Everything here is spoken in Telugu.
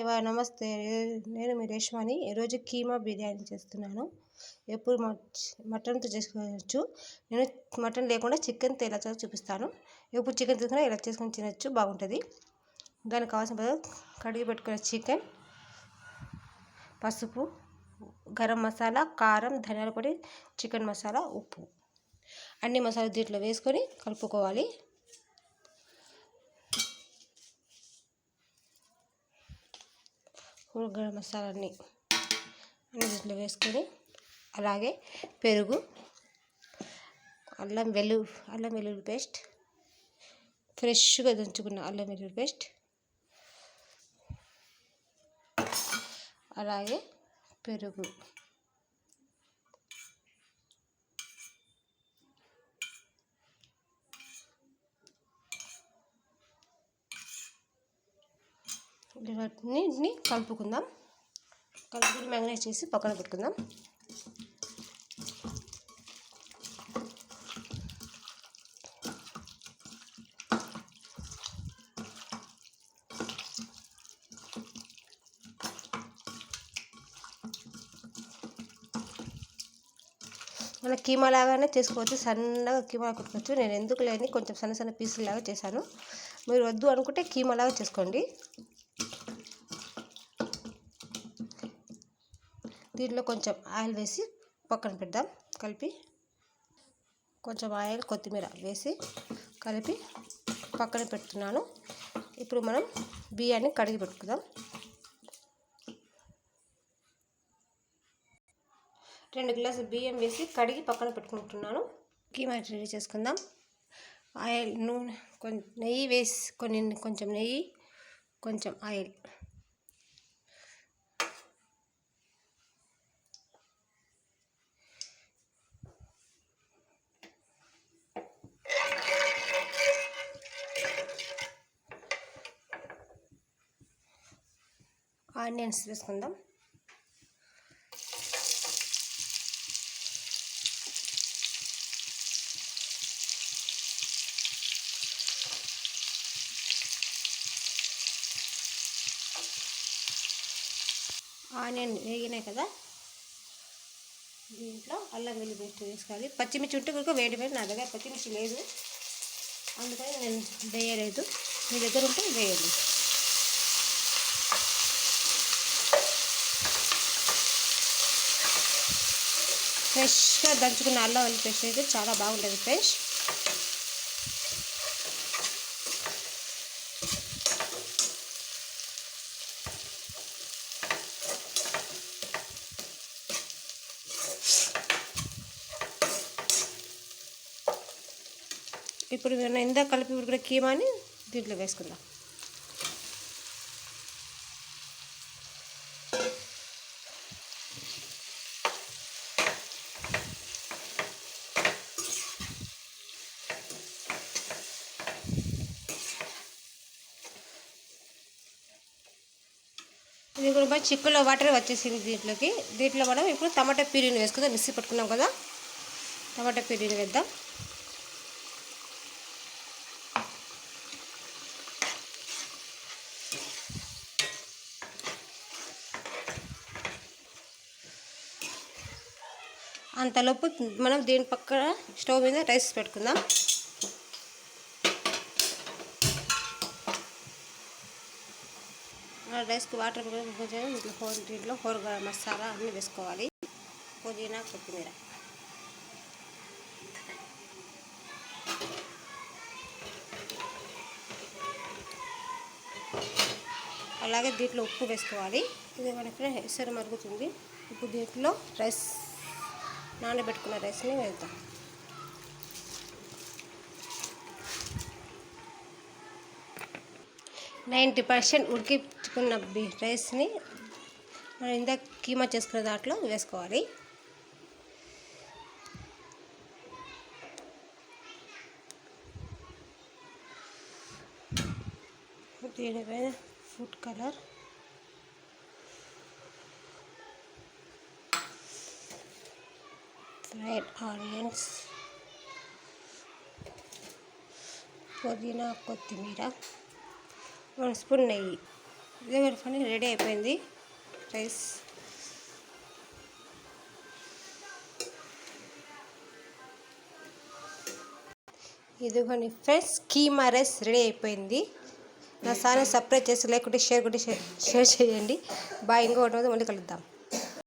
ఇవా నమస్తే. నేను మీ రేష్మాని. ఈరోజు కీమా బిర్యానీ చేస్తున్నాను. ఎప్పుడు మటన్తో చేసుకోవచ్చు. నేను మటన్ లేకుండా చికెన్తో ఎలా చేయాలో చూపిస్తాను. ఎప్పుడు చికెన్ తీసుకున్నా ఇలా చేసుకొని తినచ్చు బాగుంటుంది. దానికి కావాల్సిన కడిగి పెట్టుకున్న చికెన్ పసుపు గరం మసాలా కారం ధనియాల పొడి చికెన్ మసాలా ఉప్పు. అన్ని మసాలా దీంట్లో వేసుకొని కలుపుకోవాలి. గరం మసాలాన్ని అన్ని దీంట్లో వేసుకొని అలాగే పెరుగు అల్లం వెల్లు అల్లం వెల్లుల్లి పేస్ట్ ఫ్రెష్గా దంచుకున్న అల్లం వెల్లుల్లి పేస్ట్ అలాగే పెరుగు. వాటిని కలుపుకుందాం. కలుపుకుని మ్యాగ్నేట్ చేసి పక్కన పెట్టుకుందాం. మన కీమా లాగానే చేసుకోవచ్చు. సన్నగా కీమా కుట్టుకోవచ్చు. నేను ఎందుకు లేని కొంచెం సన్న సన్న పీసులు లాగా చేశాను. మీరు వద్దు అనుకుంటే కీమా లాగా చేసుకోండి. దీంట్లో కొంచెం ఆయిల్ వేసి పక్కన పెడదాం. కలిపి కొంచెం ఆయిల్ కొత్తిమీర వేసి కలిపి పక్కన పెడుతున్నాను. ఇప్పుడు మనం బియ్యాన్ని కడిగి పెట్టుకుందాం. రెండు గ్లాసులు బియ్యం వేసి కడిగి పక్కన పెట్టుకుంటున్నాను. కీమా రెడీ చేసుకుందాం. ఆయిల్ నూనె కొంచెం నెయ్యి వేసి కొన్ని కొంచెం నెయ్యి కొంచెం ఆయిల్. ఆనియన్స్ వేసుకుందాం ఆనియన్ వేగినాయి కదా. దీంట్లో అల్లం వెల్లి పేస్ట్ వేసుకోవాలి. పచ్చిమిర్చి ఉంటే కొరకు వేడి వేడి నా దగ్గర పచ్చిమిర్చి లేదు. అందుకని నేను వేయలేదు. మీ దగ్గర ఉంటే వేయండి. ఫ్రెష్గా దంచుకున్న అల్లం వెల్లి పేస్ట్ అయితే చాలా బాగుంటుంది ఫ్రెష్. ఇప్పుడు ఇందాక కలిపి ఉడికిన కీమాని దీంట్లో వేసుకుందాం. ఇది కూడా చిక్కులో వాటర్ వచ్చేసింది దీంట్లోకి. దీంట్లో మనం ఇప్పుడు టమాటా పీరీని వేసుకుందాం. మిక్సీ పట్టుకున్నాం కదా. టమాటా పీరీని వేద్దాం. అంతలోపు మనం దీని పక్కన స్టవ్ మీద రైస్ పెట్టుకుందాం. రైస్కి వాటర్ కొంచెం ఇట్లా హోర్ దీంట్లో హోర్ మసాలా అన్నీ వేసుకోవాలి. పుదీనా కొత్తిమీర. అలాగే దీంట్లో ఉప్పు వేసుకోవాలి. ఇది మనకి ఎసరు మరుగుతుంది. ఇప్పుడు దీంట్లో రైస్ నానబెట్టుకున్న రైస్ని వేద్దాం. నైంటీ పర్సెంట్ ఉడికించుకున్న రైస్ని మనం ఇందాక కీమా చేసుకున్న దాంట్లో వేసుకోవాలి. దీనిపైన ఫుడ్ కలర్. Fried onions. పుదీనా కొత్తిమీర. వన్ స్పూన్ నెయ్యి. ఇదే పని రెడీ అయిపోయింది రైస్. ఇదిగోండి ఫ్రెండ్స్ కీమా రైస్ రెడీ అయిపోయింది. నా సార్ సబ్స్క్రైబ్ చేసి లేకుంటే షేర్ కొట్టి షేర్ చేయండి. బాయ్ ఇంకొకటి మళ్ళీ కలుద్దాం.